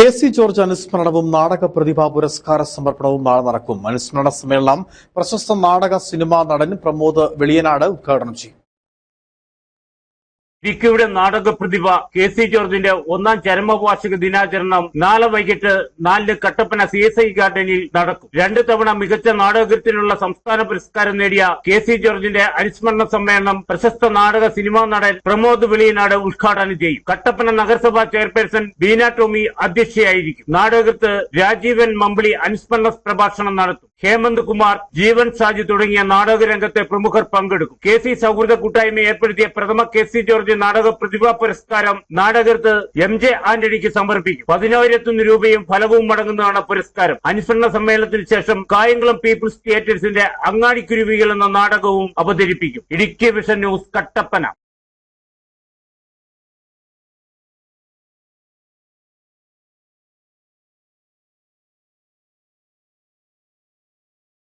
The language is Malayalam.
കെ സി ജോർജ് അനുസ്മരണവും നാടക പ്രതിഭാ പുരസ്കാര സമർപ്പണവും നാളെ നടക്കും. അനുസ്മരണ സമ്മേളനം പ്രശസ്ത നാടക സിനിമാ നടൻ പ്രമോദ് വെളിയനാട് ഉദ്ഘാടനം ചെയ്യും. വിക്കിയുടെ നാടക പ്രതിഭ കെ സി ജോർജിന്റെ ഒന്നാം ചരമവാർഷിക ദിനാചരണം നാളെ വൈകിട്ട് നാലിന് കട്ടപ്പന സി എസ് ഐ ഗാർഡനിൽ നടക്കും. രണ്ടു തവണ മികച്ച നാടകത്തിനുള്ള സംസ്ഥാന പുരസ്കാരം നേടിയ കെ സി ജോർജിന്റെ അനുസ്മരണ സമ്മേളനം പ്രശസ്ത നാടക സിനിമാ നടൻ പ്രമോദ് വെളിയനാട് ഉദ്ഘാടനം ചെയ്യും. കട്ടപ്പന നഗരസഭാ ചെയർപേഴ്സൺ ബീന ടോമി അധ്യക്ഷയായിരിക്കും. നാടകത്ത് രാജീവൻ മമ്പിളി അനുസ്മരണ പ്രഭാഷണം നടത്തും. ഹേമന്ത് കുമാർ ജീവൻ സാജി തുടങ്ങിയ നാടക രംഗത്തെ പ്രമുഖർ പങ്കെടുക്കും. കെ സി സൗഹൃദ കൂട്ടായ്മ ഏർപ്പെടുത്തിയ പ്രഥമ കെ സി ജോർജ് നാടക പ്രതിഭാ പുരസ്കാരം നാടകത്ത് എം ജെ ആന്റണിക്ക് സമർപ്പിക്കും. പതിനായിരത്തൊന്ന് രൂപയും ഫലവും അടങ്ങുന്നതാണ് പുരസ്കാരം. അനുസരണ സമ്മേളനത്തിന് ശേഷം കായംകുളം പീപ്പിൾസ് തിയേറ്റേഴ്സിന്റെ അങ്ങാടിക്കുരുവികൾ എന്ന നാടകവും അവതരിപ്പിക്കും. Idukki vision news Kattappana.